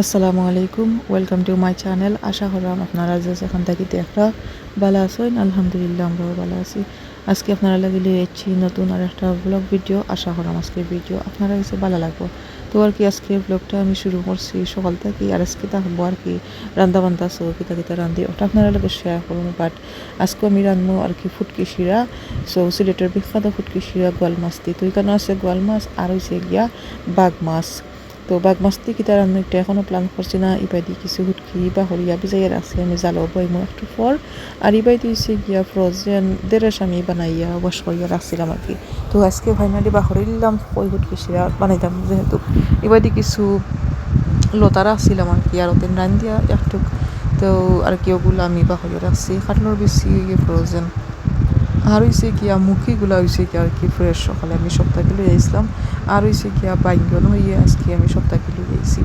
আসসালামু আলাইকুম welcome to my channel আশা করলাম আপনারা যে যেখান থেকে দেখরা, ভালো আছেন। আলহামদুলিল্লাহ, আমরাও ভালো আছি। আজকে আপনারা লাগিলে এসেছি নতুন আর একটা ব্লগ ভিডিও আশা করলাম আজকের ভিডিও আপনারা কাছে ভালো লাগবো। তো আর কি আজকের ব্লগটা আমি শুরু করছি সকাল থেকে আর আজকে থাকব আর কি রান্দা বান্ধা সো কিতা কিতা রান্ধি। ওটা আপনারা লগে শেয়ার করব বাট আজকে আমি রান্ধবো আর কি ফুটকি শিরা। সো সিলেটের বিখ্যাত ফুটকি শিরা, গোয়াল মাছ দিয়ে। তো এখানে আছে গোয়াল মাছ আর হয়েছে গিয়া বাঘ মাছ। তো বাঘ মাছটি কিতা রান্না একটা এখনও প্ল্যান করছি না ইবাইদি কিছু হুটকি বা হরিয়া বিজাইয়া রাখছি, আমি জালো বইমো একটু পর। আর ইবাইদি হচ্ছে গিয়া ফ্রোজেন দেড়েস আমি বানাইয়া ওয়াশ করিয়া রাখছিলাম আর কি। তো আজকে ফাইনালি বা হরিলাম ওই হুটকি সিরা বানাইতাম যেহেতু। ইবাইদি কিছু লতা রাখছিলাম আর কি, আর ওদের রান দিয়া একটু। তো আর কি ওগুলো আমি বা হরিয়া রাখছি। কাটলোর বেশি ফ্রোজেন আর হয়েছে গিয়া মুখিগুলা হয়েছে কি, আর কি ফ্রেশ সকালে আমি সপ্তাহে লই আইসলাম। আর হয়েছে গিয়া বাইঙ্গন হইয়ে আজকে আমি সপ্তাহে লই আইছি।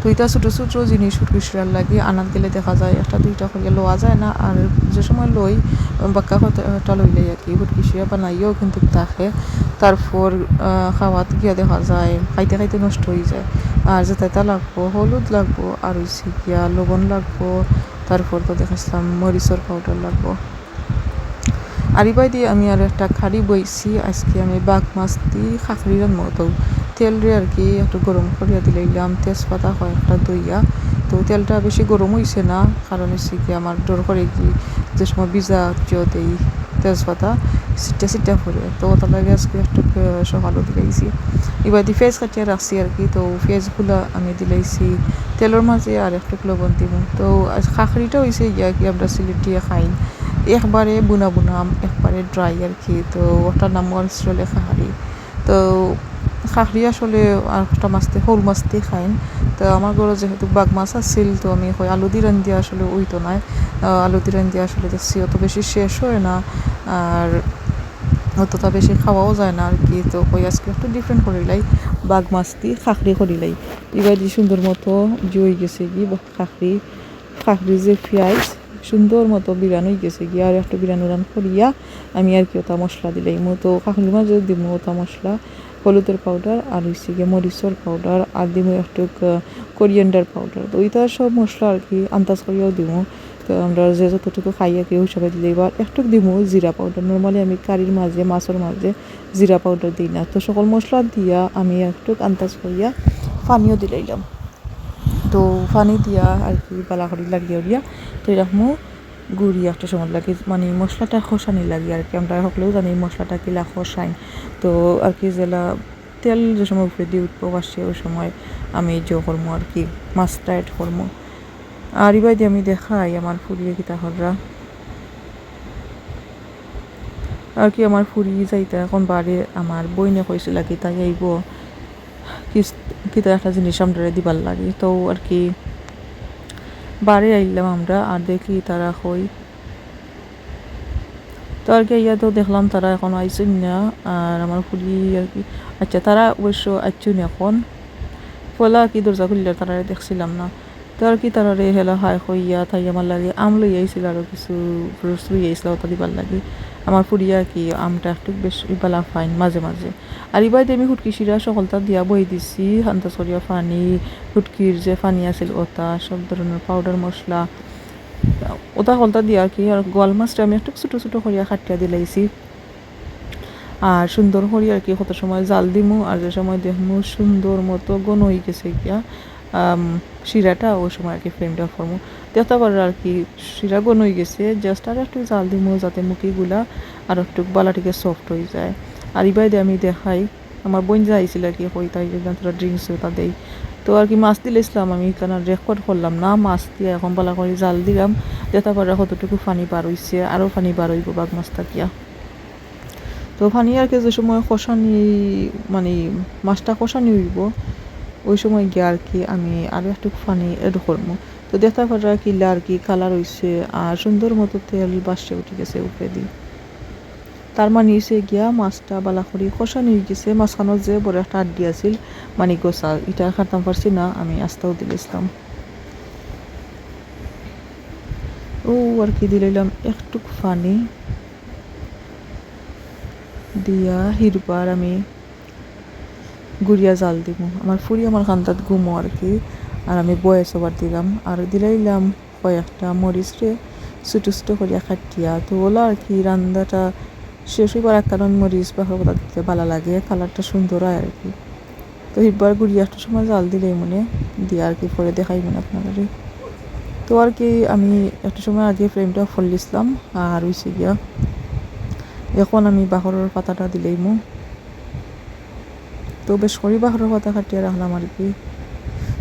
তো এটা ছোটো ছোটো জিনিস সুটকুশিরার লাগে, আনাত গেলে দেখা যায়, একটা, দুইটা করিয়া লওয়া যায় না। আর যে সময় লই, বাক্কা কথা লইলে আর কি হুটকিসিয়া বানাইও কিন্তু থাকে। তারপর খাওয়াত গিয়া দেখা যায়, খাইতে খাইতে নষ্ট হয়ে যায়। আর যেটা লাগবো, হলুদ লাগবো, আর হয়েছে গিয়া লবণ লাগবো। তারপর তো দেখাচ্ছিলাম মরিচর পাউডার লাগবো। আরিবাই দিয়ে আমি আর একটা খাড়ি বইছি, আজকে আমি বাঘ মাছ দিয়ে খাখরির মতো তেল দিয়ে আর কি, একটু গরম করিয়া দিলাম তেজপাতা হয় একটা দইয়া। তো তেলটা বেশি গরম হয়েছে না, কারণ হচ্ছে কি আমার ডর করে কি যে সময় ভিজা কেউ দেই তেজপাতা সিটটা সিটটা পরে তো ওটা লাগে আজকে একটু সকালও দিলাইছি। এবার দিয়ে ফেস কাটিয়ে রাখছি আর কি, তো ফেসগুলো আমি দিলাইছি তেলের মাঝে আর একটু লবণ দিব তো খাখরিটা হয়েছে গিয়া কি আমরা সিলেটিয়ে খাই। একবারে বুনা বুনা, একবারে ড্রাই আর কি। তো ওটার নাম আসলে খাহারি। তো খাহরি আসলে একটা মাছতে সৰু মাছতে খাইন তো আমার ঘরে যেহেতু বাঘ মাছ আছিল, তো আমি হয় আলু দি রান্ধি আসলে ওইতো নাই। আলু দি রান্ধি আসলে দেখছি অত বেশি শেষ হয় না, আর অতটা বেশি খাওয়াও যায় না আর কি। তো কই আজকে একটু ডিফারেন্ট করিলাই বাঘ মাছ দি খাখরি করিলাই এবার সুন্দর মতো জই গেছে কি খাখরি খাখরি যে পেঁয়াজ সুন্দর মতো বিরানো গেছে গিয়ে, আর একটু বিরানো রান করিয়া আমি আর কি ওটা মশলা দিলাই মতো কাকুলি মাঝে দিব ওটা মশলা, হলুদের পাউডার আর হচ্ছে গিয়ে মরিচর পাউডার আর দিব একটু কোরিয়েন্ডার পাউডার তো ওইটা সব মশলা আর কি আন্দাজ করিয়াও দিব তো আমরা যে যতটুকু খাই আর কি হিসাবে দিলে এবার একটু দিব জিরা পাউডার নর্মালি আমি কারির মাঝে, মাছের মাঝে জিরা পাউডার দিই না। তো সকল মশলা দিয়া আমি একটু আন্দাজ করিয়া পানিও দিলাইলাম। তো পানি দিয়া আর কি বালা করি লাগিয়ে দিয়া, তো এরকম গুড়ি একটা সময় লাগে মানে মশলাটা খসানি লাগে আর কি, আমরা সকলেও জানি মশলাটা কিলা খসাই তো আর কি জেলা তেল যে সময় উপরে দিয়ে উঠবো আসছে ওই সময় আমি যে করব আর কি, মাছটা এড করব আর দিয়ে আমি দেখাই আমার ফুরিয়ে কিতা হররা। আর কি আমার ফুরি যাইতে এখন বাড়ি আমার বইনে কইছিল কি তাই আইব। কিতা একটা জিনিস আমরা দিবার লাগে। তো আর কি বাড়ি আইলাম আমরা আর দেখি তারা হই তো আর কি ইয়া তো দেখলাম তারা এখন আইসুন না আর আমার খুলি আর কি আচ্ছা তারা অবশ্য আইসুন এখন। ফলা কি দরজা খুললে তারা দেখছিলাম না। তো আর কি তারা রে হেলা হাই হইয়া থাই আমার লাগে আম লই আইছিল আর কিছু ফ্রুটস লই আইছিল ওটা দিবার লাগে। আমার ফুরিয়া কি, আমটা একটু বেশ ইবালা ফাইন মাঝে মাঝে। আর ইবাই আমি হুটকি শিরা সকলটা দিয়া বই দিছি, হান্তা সরিয়া ফানি, হুটকির যে ফানি আছিল ওটা সব ধরনের পাউডার মশলা। ওটা হলতা দিয়া কি, আর গোয়াল মাছটা আমি একটু ছোটো ছোটো করিয়া খাটিয়া দিলাইছি আর সুন্দর করি আর কি, কত সময় জাল দিমু, আর যে সময় দেখমু সুন্দর মতো গন হয়ে গেছে গিয়া। শিরাটা ওই সময় আর কি ফ্রেমটা ফরমু পারে আর কি শিরা গন হয়ে গেছে জাস্ট আর একটু জাল দিমু, যাতে মুখিগুলা আর একটু বালাটিকে সফট হয়ে যায়। আর ইবাই আমি দেখাই, আমার বোন যা আইছিল আর কি হই তাই তোরা ড্রিঙ্কস ওটা দেই তো আর কি মাছ দিলেছিলাম আমি কেন রেকর্ড করলাম না, মাছ দিয়ে এখন বালা করে জাল দিলাম। যেতে পারে কতটুকু পানি বার হইছে আরও পানি বার হইব বাঘ মাছ থাকিয়া তো পানি আর কি যে সময় কষানি মানে মাছটা কষানি হইব ওই সময় গিয়ে আর কি আমি আরও একটু পানি এড করব। তো দেখতে পারা কিলা আর কি কালার হয়েছে আর সুন্দর মতো তেল বাসে উঠে গেছে উপরে দিয়ে। তার মানে হয়েছে গিয়া মাছটা বালা করি কষানি হয়ে গেছে মাছখানোর যে বড় একটা আড্ডি আছিল মানে গোসা এটা খাতাম পারছি না, আমি আস্তাও দিলেছিলাম ও, আর কি দিলাম একটু পানি দিয়া হিরবার আমি গুড়িয়া জাল দিব। আমার ফুরি আমার খান্তাত ঘুমো আর কি? আর আমি বয়স ওবার দিলাম। আর দিলাইলাম কয়েকটা মরিচ রে ছোটো ছোটো করিয়া কাটিয়া তো ওলা আর কি রান্নাটা শেষ হইবার কারণ মরিচ বা হলুদ দিতে ভালো লাগে, কালারটা সুন্দর হয় আর কি। তো এবার গুড়িয়া একটা সময় জাল দিলেই মনে, দিয়ে আর কি পরে দেখাই মনে আপনাদের তো আর কি, আমি একটা সময় আগে ফ্রেমটা ফলিসলাম আর হইছে গিয়া, এখন আমি বাহরের পাতাটা দিলেই মো। তো বেশ করি বাহরের পাতা কাটিয়ে রাখলাম আর কি।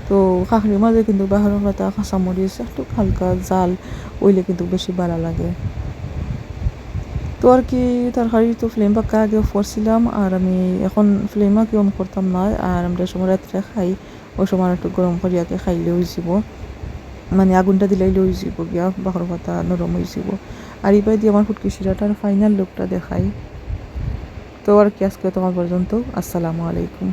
তো কাঁকড়ির মাঝে কিন্তু বাহরের পাতা কাঁচামরিচ একটু হালকা জাল, ওইলে কিন্তু বেশি ভালো লাগে। তো আর কি তরকারি তো ফ্লেম পাক্কা আগে করছিলাম আর আমি এখন ফ্লেমা কি অন করতাম না আর আমরা সময় রাত্রে খাই, ওই সময় একটু গরম করিয়াকে খাইলে হয়ে যাব। মানে আগুনটা দিলেই হয়ে যাব গিয়া বাখর পাতা নরম হয়ে যাব। আর এবার দিয়ে আমার ফুটকি শিরাটার ফাইনাল লুকটা দেখাই। তো আর কি আজকে তোমার পর্যন্ত। আসসালামু আলাইকুম।